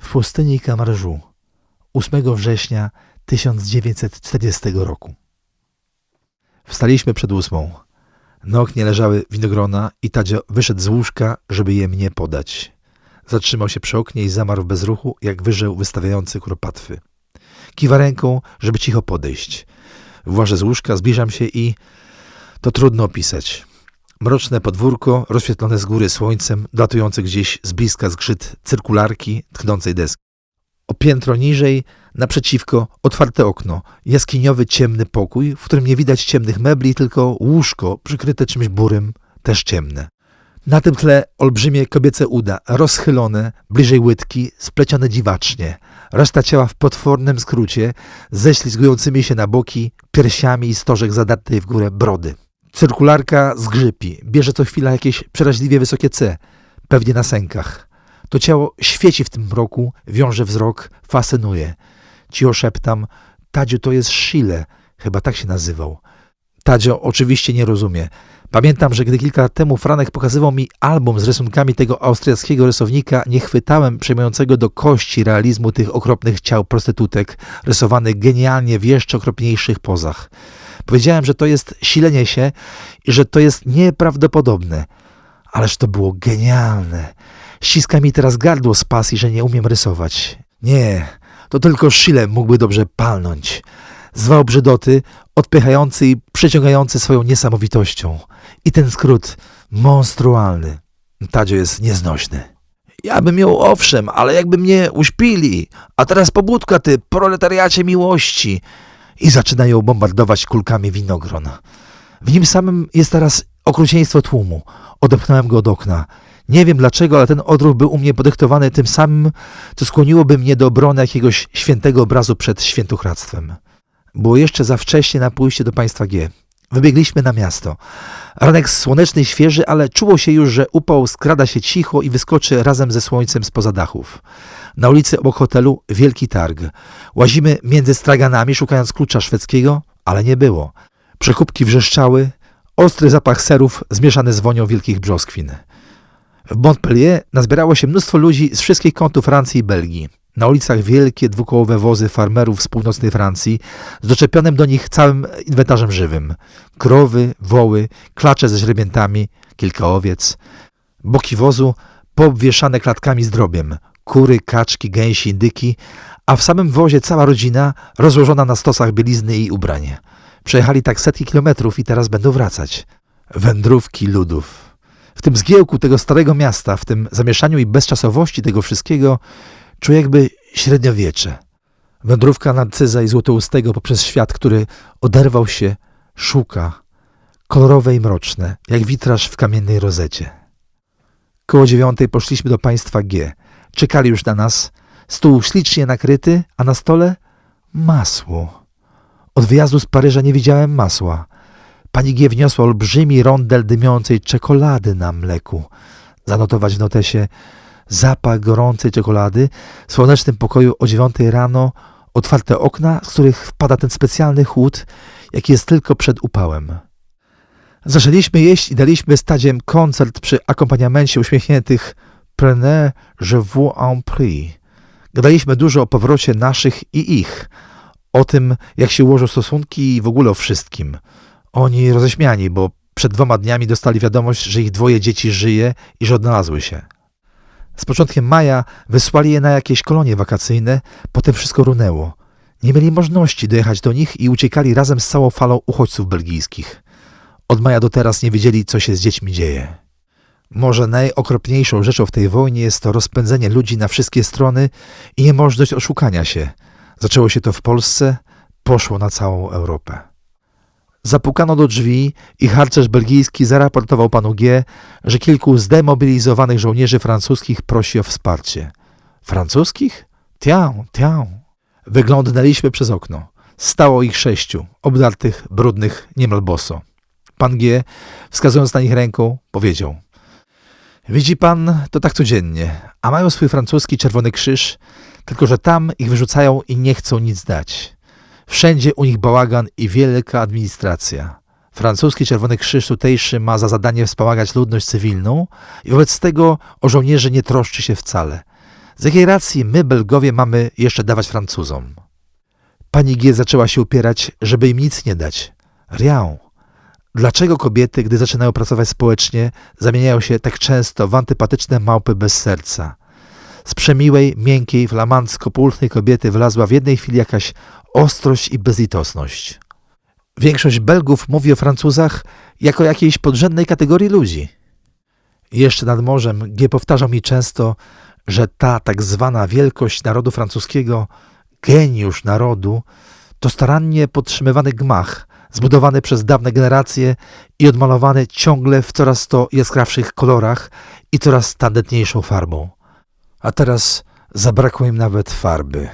w pustyni Kamarżu 8 września 1940 roku. Wstaliśmy przed ósmą. Na oknie leżały winogrona i Tadzio wyszedł z łóżka, żeby je mnie podać. Zatrzymał się przy oknie i zamarł w bezruchu, jak wyżeł wystawiający kuropatwy. Kiwa ręką, żeby cicho podejść. Włażę z łóżka, zbliżam się i... To trudno opisać. Mroczne podwórko, rozświetlone z góry słońcem, datujące gdzieś z bliska zgrzyt cyrkularki tchnącej deski. O piętro niżej, naprzeciwko, otwarte okno, jaskiniowy, ciemny pokój, w którym nie widać ciemnych mebli, tylko łóżko przykryte czymś burym, też ciemne. Na tym tle olbrzymie kobiece uda, rozchylone, bliżej łydki, splecione dziwacznie. Reszta ciała w potwornym skrócie, ze ślizgującymi się na boki, piersiami i stożek zadartej w górę brody. Cyrkularka zgrzypi, bierze co chwila jakieś przeraźliwie wysokie C, pewnie na sękach. To ciało świeci w tym mroku, wiąże wzrok, fascynuje. Cicho szeptam, Tadziu to jest Schiele, chyba tak się nazywał. Tadzio oczywiście nie rozumie. Pamiętam, że gdy kilka lat temu Franek pokazywał mi album z rysunkami tego austriackiego rysownika, nie chwytałem przejmującego do kości realizmu tych okropnych ciał prostytutek, rysowanych genialnie w jeszcze okropniejszych pozach. Powiedziałem, że to jest silenie się i że to jest nieprawdopodobne. Ależ to było genialne. Ściska mi teraz gardło z pasji, że nie umiem rysować. Nie, to tylko Schiele mógłby dobrze palnąć. Zwał brzydoty, odpychający i przeciągający swoją niesamowitością. I ten skrót monstrualny. Tadzio jest nieznośny. Ja bym ją owszem, ale jakby mnie uśpili. A teraz pobudka ty, proletariacie miłości. I zaczyna ją bombardować kulkami winogron. W nim samym jest teraz okrucieństwo tłumu. Odepchnąłem go od okna. Nie wiem dlaczego, ale ten odruch był u mnie podyktowany tym samym, co skłoniłoby mnie do obrony jakiegoś świętego obrazu przed świętochradztwem. Było jeszcze za wcześnie na pójście do państwa G. Wybiegliśmy na miasto. Ranek słoneczny świeży, ale czuło się już, że upał skrada się cicho i wyskoczy razem ze słońcem spoza dachów. Na ulicy obok hotelu wielki targ. Łazimy między straganami, szukając klucza szwedzkiego, ale nie było. Przekupki wrzeszczały, ostry zapach serów zmieszany z wonią wielkich brzoskwin. W Montpellier nazbierało się mnóstwo ludzi z wszystkich kątów Francji i Belgii. Na ulicach wielkie dwukołowe wozy farmerów z północnej Francji z doczepionym do nich całym inwentarzem żywym. Krowy, woły, klacze ze źrebiętami, kilka owiec. Boki wozu poobwieszane klatkami z drobiem. Kury, kaczki, gęsi, indyki, a w samym wozie cała rodzina rozłożona na stosach bielizny i ubranie. Przejechali tak setki kilometrów i teraz będą wracać. Wędrówki ludów. W tym zgiełku tego starego miasta, w tym zamieszaniu i bezczasowości tego wszystkiego, czuję jakby średniowiecze. Wędrówka narcyza i złotoustego poprzez świat, który oderwał się, szuka, kolorowe i mroczne, jak witraż w kamiennej rozecie. Koło dziewiątej poszliśmy do państwa G. Czekali już na nas. Stół ślicznie nakryty, a na stole masło. Od wyjazdu z Paryża nie widziałem masła. Pani G wniosła olbrzymi rondel dymiącej czekolady na mleku. Zanotować w notesie zapach gorącej czekolady w słonecznym pokoju o dziewiątej rano, otwarte okna, z których wpada ten specjalny chłód, jaki jest tylko przed upałem. Zaczęliśmy jeść i daliśmy stadziem koncert przy akompaniamencie uśmiechniętych Prenez, je vous en prie. Gadaliśmy dużo o powrocie naszych i ich, o tym, jak się ułożą stosunki i w ogóle o wszystkim. Oni roześmiani, bo przed dwoma dniami dostali wiadomość, że ich dwoje dzieci żyje i że odnalazły się. Z początkiem maja wysłali je na jakieś kolonie wakacyjne, potem wszystko runęło. Nie mieli możliwości dojechać do nich i uciekali razem z całą falą uchodźców belgijskich. Od maja do teraz nie wiedzieli, co się z dziećmi dzieje. Może najokropniejszą rzeczą w tej wojnie jest to rozpędzenie ludzi na wszystkie strony i niemożność oszukania się. Zaczęło się to w Polsce, poszło na całą Europę. Zapukano do drzwi i harcerz belgijski zaraportował panu G, że kilku zdemobilizowanych żołnierzy francuskich prosi o wsparcie. Francuskich? Tię, tię. Wyglądnęliśmy przez okno. Stało ich sześciu, obdartych, brudnych, niemal boso. Pan G, wskazując na nich ręką, powiedział Widzi pan, to tak codziennie, a mają swój francuski Czerwony Krzyż, tylko że tam ich wyrzucają i nie chcą nic dać. Wszędzie u nich bałagan i wielka administracja. Francuski Czerwony Krzyż tutejszy ma za zadanie wspomagać ludność cywilną i wobec tego o żołnierzy nie troszczy się wcale. Z jakiej racji my, Belgowie, mamy jeszcze dawać Francuzom? Pani G. zaczęła się upierać, żeby im nic nie dać. Riał. Dlaczego kobiety, gdy zaczynają pracować społecznie, zamieniają się tak często w antypatyczne małpy bez serca? Z przemiłej, miękkiej, flamandzko-pulchnej kobiety wlazła w jednej chwili jakaś ostrość i bezlitosność. Większość Belgów mówi o Francuzach jako jakiejś podrzędnej kategorii ludzi. Jeszcze nad morzem G powtarzał mi często, że ta tak zwana wielkość narodu francuskiego, geniusz narodu, to starannie podtrzymywany gmach, zbudowany przez dawne generacje i odmalowany ciągle w coraz to jaskrawszych kolorach i coraz tandetniejszą farbą. A teraz zabrakło im nawet farby.